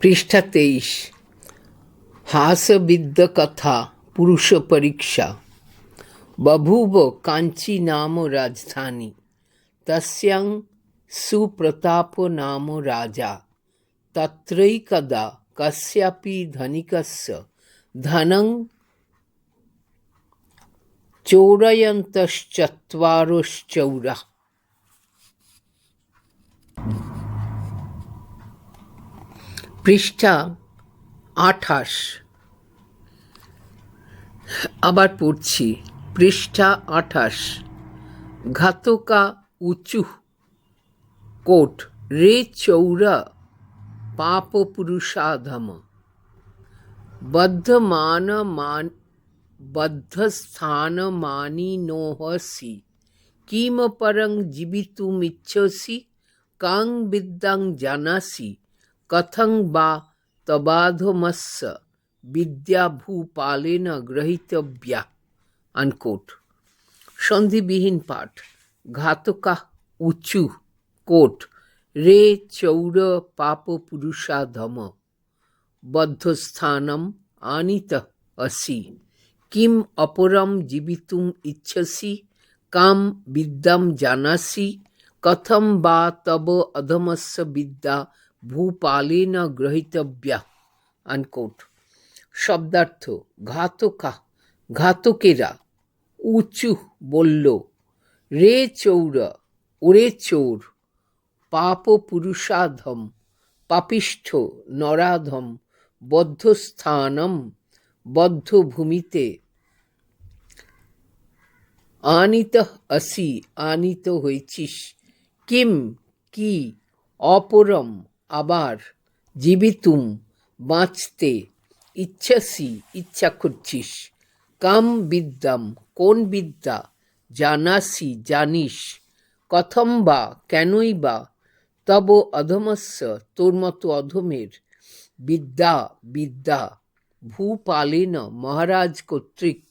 পৃষ্ঠা তেইশ হাসবিদ্যকথা পুরুষ পরীক্ষা বভূব কাঞ্চি নাম রাজধানী তস্যাং সুপ্রতাপ নাম রাজা তত্রৈকদা কস্যাপি ধনিকস্য ধনং চৌরয়ন্তশ্চত্বারশ্চৌরা পৃষ্ঠা আঠাশ। আবার পড়ছি, পৃষ্ঠা আঠাশ। ঘাতকা উঁচু। কোট, রে চৌরা, পাপ পুরুষাধম। বদ্ধমান মান, বদ্ধস্থান মানিনোহসি কিম পরং জীবিতুমিচ্ছসি কাং বিদ্যাং জানাসি। কথং বা তবাধমস্য বিদ্যা ভূপালেন গ্রহিতব্যা আনকোট সন্ধিবিহীন পাঠ ঘাতকা উঁচু কোট রে চৌর পাপ পুরুষাধম বদ্ধস্থানম আনিত আসি কিম অপরম জীবিতুম ইচ্ছসি কাম বিদ্যাম জানাসি কথম বা তব অধমস্য বিদ্যা ভূপালেন গ্রহিতব্যা আনকোট শব্দার্থ, ঘাতকা, ঘাতকেরা, উঁচু বলল, রে চৌর, ওরে চোর পাপ পুরুষাধম পাপিষ্ঠ নরাধম, বদ্ধস্থানম বদ্ধ ভূমিতে আনিত আসি, আনিত হয়েছিস কিম, কি, অপরম আবার জীবিতুম, বাঁচতে ইচ্ছাসি, ইচ্ছা করছিস। কাম বিদ্যাম, কোন বিদ্যা? জানাসি, জানিস। কথম বা কেনই বা? তব অধমস্য, তোর মতো অধমের। বিদ্যা বিদ্যা, ভূপালেন মহারাজ কর্তৃক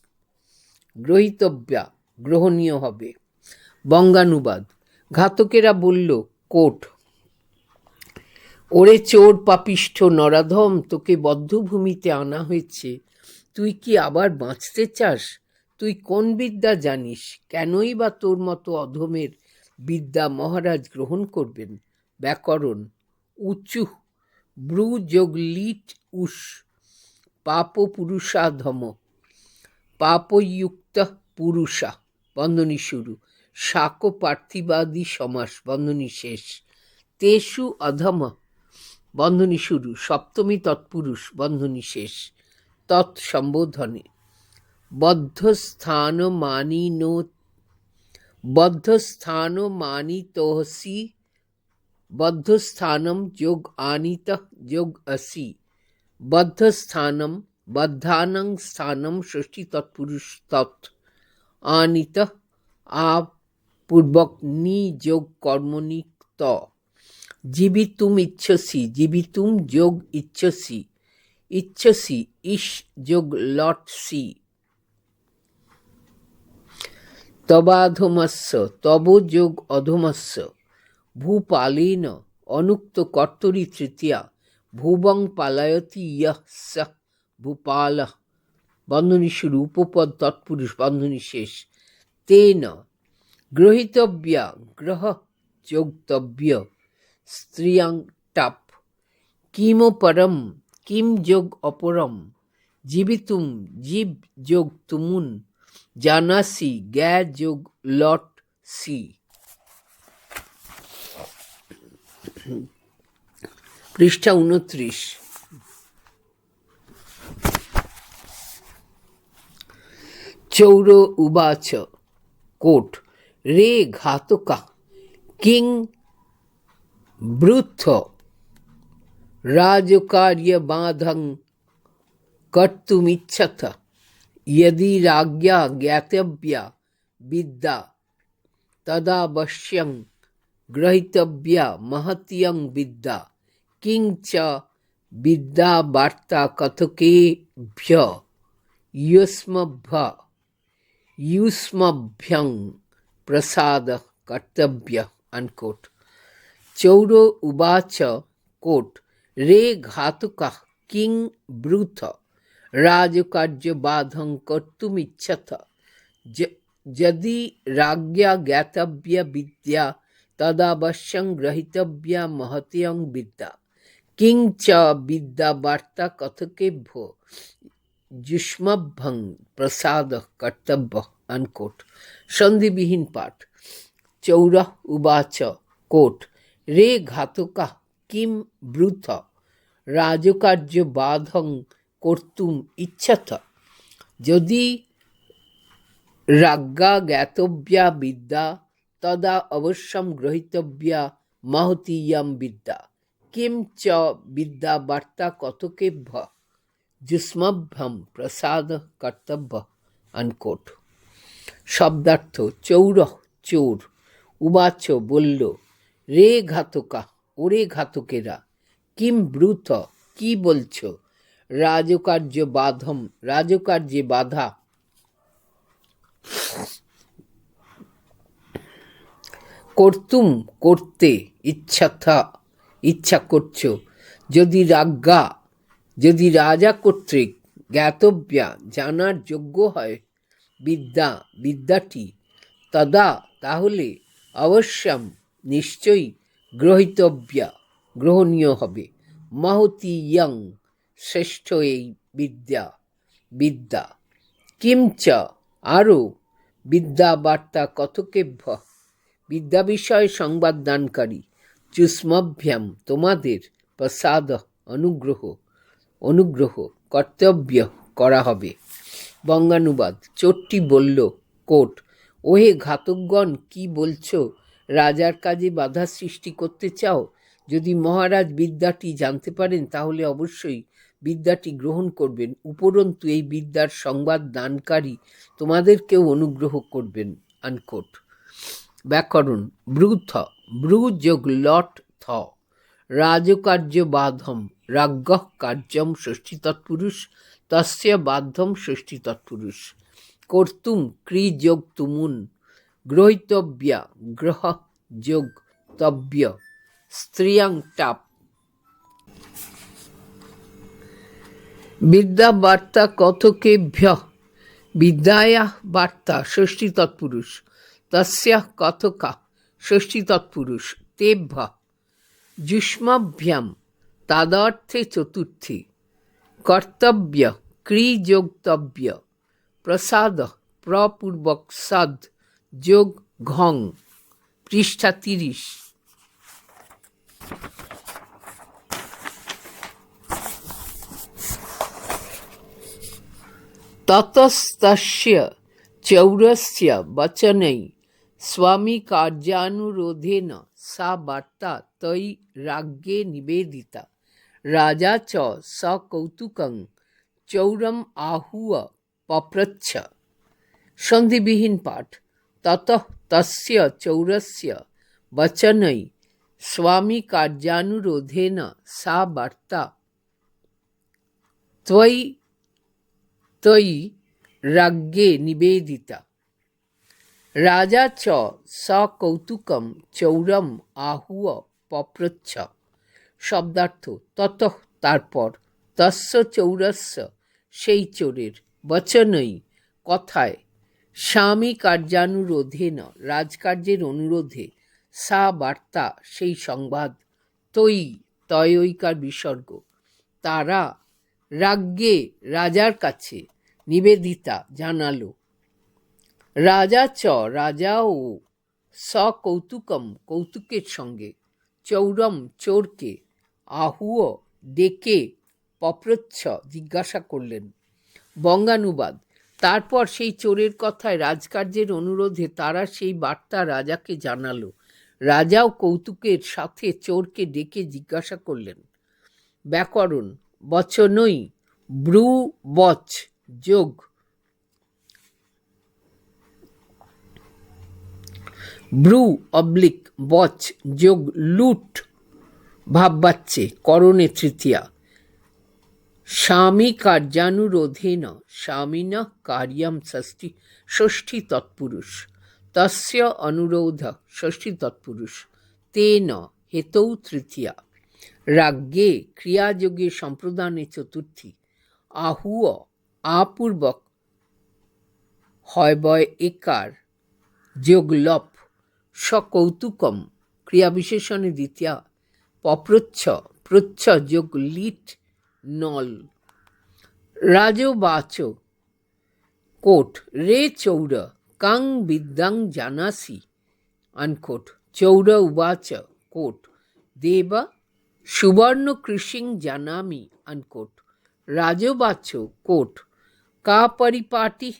গ্রহিতব্যা, গ্রহণীয় হবে। বঙ্গানুবাদ। ঘাতকেরা বলল, কোট ওরে চোর পাপিষ্ঠ নরাধম, তোকে বদ্ধভূমিতে আনা হয়েছে। তুই কি আবার বাঁচতে চাস? তুই কোন বিদ্যা জানিস? কেনই বা তোর মতো অধমের বিদ্যা মহারাজ গ্রহণ করবেন? ব্যাকরণ, উঁচু ব্রু যোগ লিট উষ পাপ পুরুষাধম পাপযুক্ত পুরুষা, বন্ধনী শুরু শাক পার্থিবাদী সমাস, বন্ধনী শেষ, তেষু অধম বন্ধনী শুরু, সপ্তমী তৎপুরুষ, বন্ধনী শেষ। তৎসম্বোধনে বদ্ধস্থান মানি নো বদ্ধস্থান মানিতোহসি বদ্ধস্থানম যোগ আনিত, যোগ আসি। বদ্ধস্থানম, বদ্ধানং স্থানম ষষ্ঠী তৎপুরুষ তৎ আনিত, আ পূর্বক নি যোগ কর্মণি ত জীবিতুম ইচ্ছসি, জীবিতুম যোগ ইচ্ছসি। ইচ্ছসি ইস যোগ লট সি তবাধমস্য, তব যোগ অধমস্য। ভূপালেন অনুক্ত কর্তরি তৃতীয়া, ভুবং পালায়তি ইয়ঃ স ভূপাল। বন্ধনী শুরু উপপদ তৎপুরুষ, বন্ধনী শেষ। তেন, গ্রহিতব্যা, গ্রহ যোগতব্য। স্ত্রিয়াং টাপ কিম পরম কিম যোগ অপরম জীবিতুম জীব যোগ তুমুন জানাসি গ্যা যোগ লট সি পৃষ্ঠা উনত্রিশ চৌর উবাচ কোট রে ঘাতকা কিং वृथ राज्य बाधं कर्तुमिच्छत यदि राज्ञा ज्ञातव्या विद्या तदावश्यं ग्रहीतव्या महत्यं विद्या। किंच विद्या वार्ता कथकेभ्य युष्मभ्य, युष्मभ्यं प्रसाद कर्तव्य अनकोट चौर उवाच कोट, रे घातुकः किं ब्रूथ राजकार्यबाधं कर्तुमिच्छथ। यदि राज्ञा ज्ञातव्य विद्या तदावश्य ग्रहीतव्या महत्यं विद्या। किं च विद्यावार्ता कथकेभ्यो जुष्मभंग प्रसाद कर्तव्य अनकोट। संधि विहीन पाठ। चौरा उबाच कोट রে ঘাতকা কিম ব্রুথ? রাজকার্য বাধং কর্তুম ইচ্ছথ যদি রাজ্ঞা জ্ঞাতব্যা বিদ্যা, তদা অবশ্যম গ্রহিতব্যা মহতীয়ম বিদ্যা। কিম চ বিদ্যা বার্তা কতকেভ্য? যুষ্মভ্যম প্রসাদ কর্তব্য। আনকোট। শব্দার্থ, চৌর চোর। উবাচ, বলল রে ঘাতকা, ওরে ঘাতকেরা, কিম ব্রুত, কি বলছো? রাজকার্য বাধম, রাজকার্যে বাধা। কর্তুম করতে ইচ্ছাথা, ইচ্ছা করছ। যদি রাজ্ঞা, যদি রাজা কর্তৃক জ্ঞাতব্যা জানার যোগ্য হয় বিদ্যা, বিদ্যাটি, তদা তাহলে অবশ্যম নিশ্চয়ই গ্রহিতব্যা গ্রহণীয় হবে। মহতি ইয়ং শ্রেষ্ঠ এই বিদ্যা বিদ্যা। কিঞ্চ আরও বিদ্যা বার্তা কতকেভ্য বিদ্যা বিষয়ে সংবাদ দানকারী চুষ্মভ্যাম তোমাদের প্রসাদ অনুগ্রহ অনুগ্রহ কর্তব্য করা হবে। বঙ্গানুবাদ, চোরটি বলল, কোট, ওহে ঘাতকগণ, কি বলছো? রাজার কাজে বাধা সৃষ্টি করতে চাও, যদি মহারাজ বিদ্যাটি জানতে পারেন, তাহলে অবশ্যই বিদ্যাটি গ্রহণ করবেন। উপরন্তু এই বিদ্যার সংবাদ দানকারী তোমাদেরকেও অনুগ্রহ করবেন। আনকোট। ব্যাকরণ। ব্রুথ। ব্রু যোগ লট থ। রাজকার্য বাধম। রাজ্ঞ কার্যম ষষ্ঠী তৎপুরুষ তস্য বাধ্যম ষষ্ঠী তৎপুরুষ কর্তুম ক্রি যোগ তুমুন গ্রহিতব্যা, গ্রহ যোগ তব্য, স্ত্রিয়াং টাপ। বিদ্যা বার্তা কথকেভ্য বিদ্যায়া বার্তা ষষ্ঠী তৎপুরুষ, তস্য কথকা ষষ্ঠী তৎপুরুষ, তেভ্য, যুষ্মাভ্যাম, তাদর্থে চতুর্থী, কর্তব্য ক্রিযোগতব্য প্রসাদ, প্রপূর্বক সদ যোগ ঘং, পৃষ্ঠা তিরিশ। ততস্তস্য চৌরস্য বচনৈ, স্বামী কার্যানুরোধেন সা বার্তা তৈ রাজ্ঞে নিবেদিতা। রাজা চ সকৌতুকং চৌরম আহুয় পপ্রচ্ছ। সন্ধিবিহীন পাঠ। তস্য চৌরস্য বচনৈ স্বামী কার্যানুরোধেন সা বার্তা ত্বয়ি তৈ রাজ্ঞে নিবেদিতা রাজা চ সকৌতুকম চৌরম আহুয় পপ্রচ্ছ শব্দার্থ তত তারপর তস্য চৌরস্য সেই চোরের বচনই কথায় স্বামী কার্যানুরোধে ন, রাজকার্যের অনুরোধে সা বার্তা, সেই সংবাদ, তৈ, তয়ৈকার বিসর্গ। তারা রাজ্ঞে রাজার কাছে নিবেদিতা জানালো। রাজা চ রাজাও সকৌতুকম কৌতুকের সঙ্গে চৌরম চোরকে আহুয় ডেকে পপ্রচ্ছ জিজ্ঞাসা করলেন। বঙ্গানুবাদ তারপর সেই চোরের কথায় রাজকার্যের অনুরোধে তারা সেই বার্তা রাজাকে জানালো। রাজাও কৌতুকের সাথে চোরকে ডেকে জিজ্ঞাসা করলেন, ব্যাকরণ বচনই ব্রু বচ, যোগ। ব্রু অবলিক, বচ, যোগ, লুট, ভাববাচ্ছে, করণে তৃতীয়া। স্বামী কার্যানুরোধেন স্বামিন কার্যম ষষ্ঠী ষষ্ঠী তৎপুরুষ। তস্য অনুরোধ, ষষ্ঠী তৎপুরুষ। তেন হেতৌ তৃতীয়া। রাজ্ঞে ক্রিয়াযোগে সম্প্রদানে চতুর্থী। আহুয় আপূর্বক হয় বয় একার যোগ লপ সকৌতুকম। ক্রিয়া বিশেষণে দ্বিতীয়া। পপ্রচ্ছ, প্রচ্ছ যোগ লিট নল। রাজবাচ কোট, রে চৌর, কাং বিদ্যাং জানাসি। আনকোট, চৌর উবাচ, কোট। দেব, সুবর্ণ কৃষিং জানামি, আনকোট। রাজবাচ কোট। কা পরিপাটি,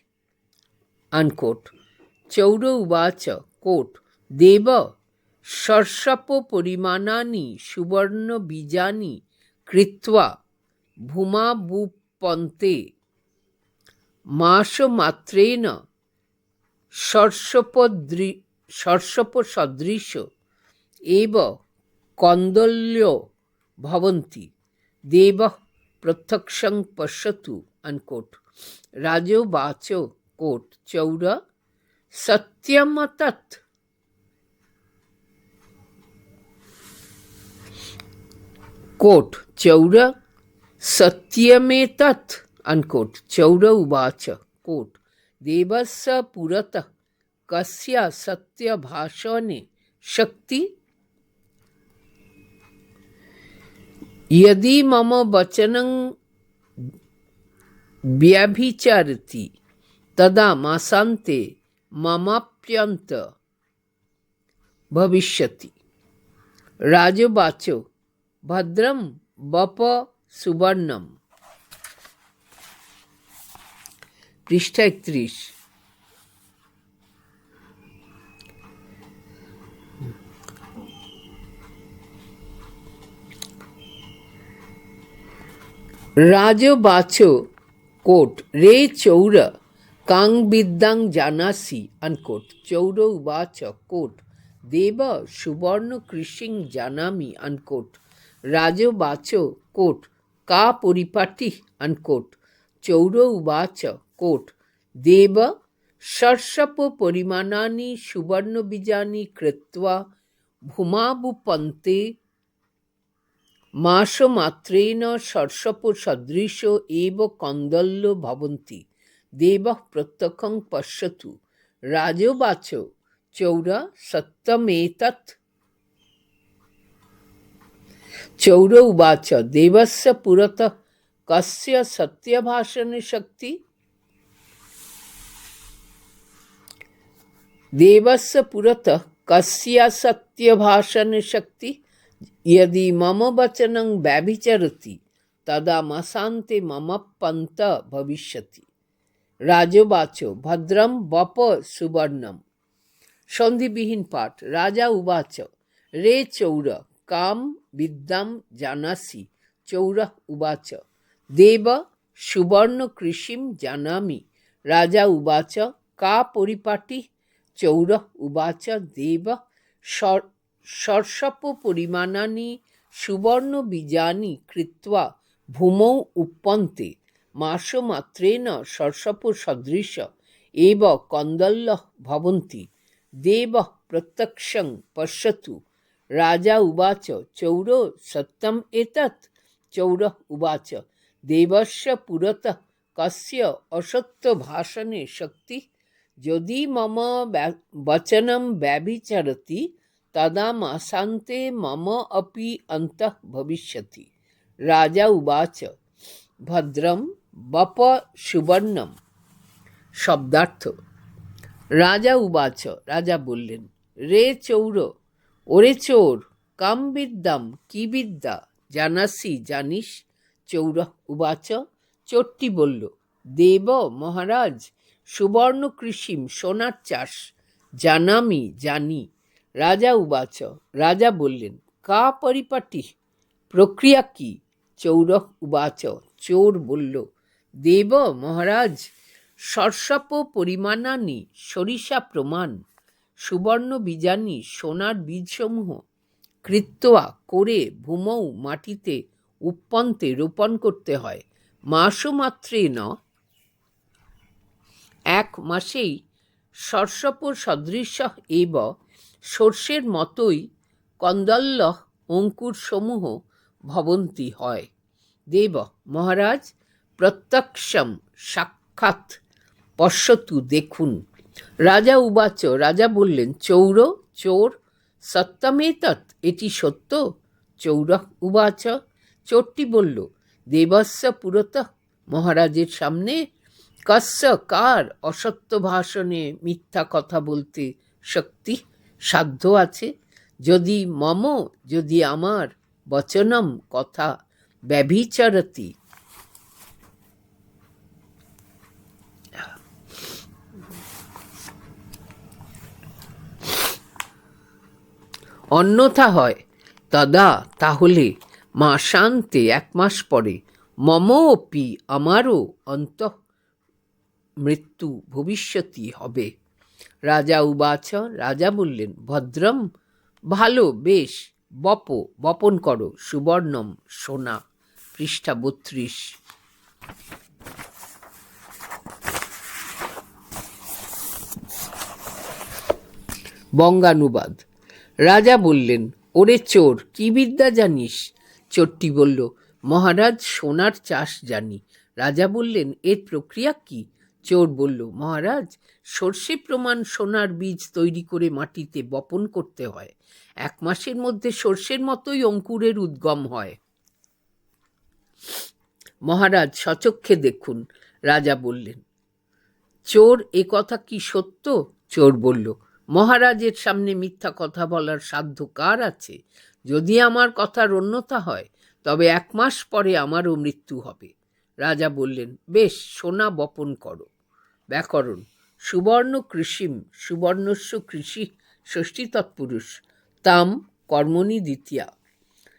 আনকোট। চৌর উবাচ, কোট। দেব শর্ষপ পরিমাণানি, সুবর্ণ বীজানি, কৃত্বা। ভূমাবুপন্তে মাসমাত্রেণ শর্ষপদৃ শর্ষপসদৃশ এব কন্দল্য ভবন্তি দেব প্রত্যক্ষং পশ্যতু আনকোট রাজবাচ কোট চৌর সত্যমতৎ कोट। सत्यमे तत् अनकोट चौर उवाच कोट देवस्य पुरतः, कस्य सत्यभाषणे शक्ति? यदि मम वचनं व्यभिचरति, तदा मासान्ते ममाप्यन्त भविष्यति। राजवाचो, भद्रं बप সুবর্ণম। পৃষ্ঠা একত্রিশ। রাজবাচ কোট, রে চৌর, কাং বিদ্যাং জানাসি, আনকোট। চৌর উবাচ কোট, দেব সুবর্ণ কৃষিং জানামি, আনকোট। রাজবাচ কোট কা পরিপাটি আনকোট চৌর উবাচ কোট দেব ষর্ষপ পরিমাণানি সুবর্ণবীজানি কৃত্বা ভূমাবুপন্তে মাসমাত্রেণ ষর্ষপ সদৃশ এব কন্দল্য ভবন্তি দেব প্রত্যক্ষং পশ্যতু রাজবাচ চৌর সত্যমেতৎ चौर उवाच देवस्य पुरतः कस्य सत्यभाषणे शक्ति देवस्य पुरतः कस्य सत्यभाषणे शक्ति यदि मम वचनं व्यभिचरति तदा मशान्ते मम पन्त भविष्यति राजोवाचो भद्रं वप सुवर्णं সন্ধিবিহীন পাঠ রাজা উবাচ রে চৌর কাম বিদ্যাম জানাসি চৌরহ উবাচ। দেব সুবর্ণ কৃষিম জানামি। রাজা উবাচ, কা পরিপাটি? চৌরহ উবাচ, দেব সর্ষপ পরিমাণানি সুবর্ণ বীজানি কৃত্বা ভূমৌ উৎপন্তে মাসমাত্রেণ সর্ষপ সদৃশ এব কন্দল্য ভবন্তি। দেব প্রত্যক্ষং পশ্যতু। রাজা উবাচ চৌর সত্যম এতৎ চৌর উবাচ দেবস্য পুরতঃ কস্য অসত্য ভাষণে শক্তি যদি মম বচনম ব্যভিচরতি তদা মাসান্তে মম অপি অন্তঃ ভবিষ্যতি রাজা উবাচ ভদ্রম বপ সুবর্ণম শব্দার্থ রাজা উবাচ রাজা বললেন রে চৌর ওরে চোর, কাম বিদ্যাম, কি বিদ্যা? জানাসি, জানিস? চৌর উবাচ চোরটি বলল, দেব মহারাজ, সুবর্ণ কৃষিম, সোনার চাষ। জানামি, জানি। রাজা উবাচ, রাজা বললেন, কা পরিপাটি? প্রক্রিয়া কি? চৌর উবাচ, চোর বলল, দেব মহারাজ, সর্ষপ পরিমাণানি, সরিষা প্রমাণ। সুবর্ণ বীজানি সোনার বীজসমূহ কৃত্তয়া করে ভূমৌ মাটিতে উৎপন্তে রোপণ করতে হয়। মাসমাত্রে ন। এক মাসেই সর্ষপ সদৃশ এব সর্ষের মতোই কন্দল্য অঙ্কুর সমূহ ভবন্তি হয়। দেব মহারাজ প্রত্যক্ষম সাক্ষাৎ পশ্যতু দেখুন। রাজা উবাচ, রাজা বললেন, চৌর, চোর সত্যমেতৎ এটি সত্য? চৌর উবাচ, চোরটি বলল, দেবস্য পুরত মহারাজের সামনে, কস্য কার অসত্য ভাষণে মিথ্যা কথা বলতে শক্তি সাধ্য আছে? যদি মম, যদি আমার বচনম কথা ব্যভিচরতি অন্যথা হয়। তদা তাহলে মা শান্তে এক মাস পরে মম অপি আমারও অন্ত মৃত্যু ভবিষ্যতি হবে। রাজা উবাচ, রাজা বললেন, ভদ্রম, ভালো, বেশ, বপ, বপন করো, সুবর্ণম, সোনা, পৃষ্ঠা বত্রিশ। বঙ্গানুবাদ। রাজা বললেন, ওরে চোর, কি বিদ্যা জানিস? চোরটি বলল, মহারাজ সোনার চাষ জানি। রাজা বললেন, এর প্রক্রিয়া কি? চোর বলল, মহারাজ, সর্ষে প্রমাণ সোনার বীজ তৈরি করে মাটিতে বপন করতে হয়। এক মাসের মধ্যে সর্ষের মতোই অঙ্কুরের উদ্গম হয়। মহারাজ সচক্ষে দেখুন, রাজা বললেন, চোর, এ কথা কি সত্য? চোর বলল মহারাজের সামনে মিথ্যা কথা বলার সাধ্য কার আছে? যদি আমার কথার অন্যতা হয়, তবে এক মাস পরে আমারও মৃত্যু হবে। রাজা বললেন, বেশ, সোনা বপন করো। ব্যাকরণ, সুবর্ণ কৃষিম, সুবর্ণস্য কৃষি, ষষ্ঠী তৎপুরুষ, তাম, কর্মণি দ্বিতীয়া।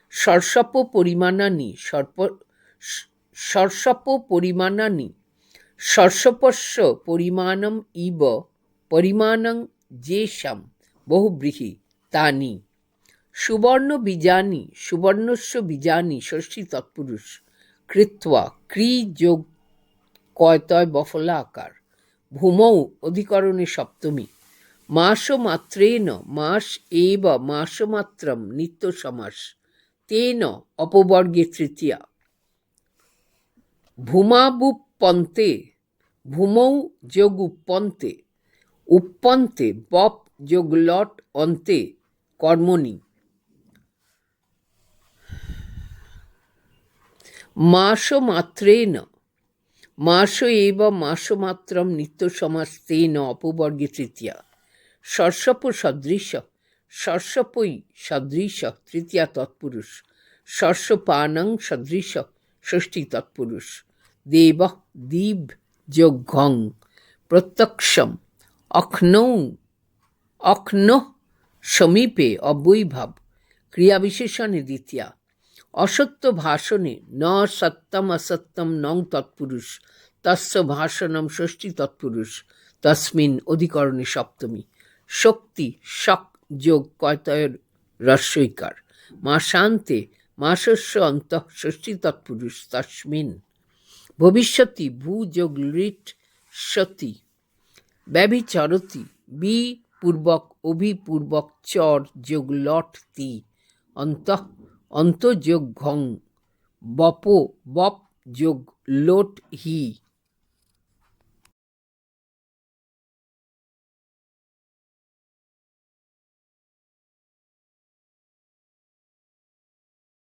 সর্ষপ পরিমাণানি, সর্প, সর্ষপ পরিমাণানি, সর্ষপস্য পরিমাণম ইব, পরিমাণং যেষাম বহুব্রীহি তানি সুবর্ণ বীজানি, সুবর্ণস্য বীজানি, ষষ্ঠী তৎপুরুষ, কৃত্বা ক্রি যোগ কয়তয় বফলা আকার, ভূমৌ অধিকরণে সপ্তমী। মাস মাত্রেন মাস এব মাসমাত্রম, নিত্য সমাস। তেন, অপবর্গে তৃতীয়া। ভূমাবুপন্তে, ভূমৌ যোগ উপন্তে বপ যোগ লট অন্তে কর্মণি। মাসমাত্রেন মাস এব মাসমাত্রম নিত্য সমাস্তেন অপবর্গে তৃতীয়া। সর্ষপ সদৃশ, সর্ষপই সদৃশ তৃতীয়া তৎপুরুষ সর্ষপানং সদৃশ ষষ্ঠী তৎপুরুষ। দেব দীব যোগ্ঘং প্রত্যক্ষম অখ্নৌ, অখ্ন সমীপে অবৈভাব, ক্রিয়াবিশেষণে দ্বিতীয়া। অসত্য ভাষণে ন সত্যম অসত্যম নং তৎপুরুষ, তস্য ভাষণম ষষ্ঠী তৎপুরুষ, তস্মিন অধিকরণে সপ্তমী। শক্তি, শক, যোগ, কয়তয়ের রস্যইকার মা মাসস্য অন্ত ষষ্ঠী তৎপুরুষ, তস্মিন। ভবিষ্যতি, ভূ যোগ লিট সতী। ব্যভিচরতি বি পূর্বক অভিপূর্বক, চর, যোগ, লট, তি, অন্ত, অন্তযোগ, ঘং, বপ বপ, যোগ, লোট, হি।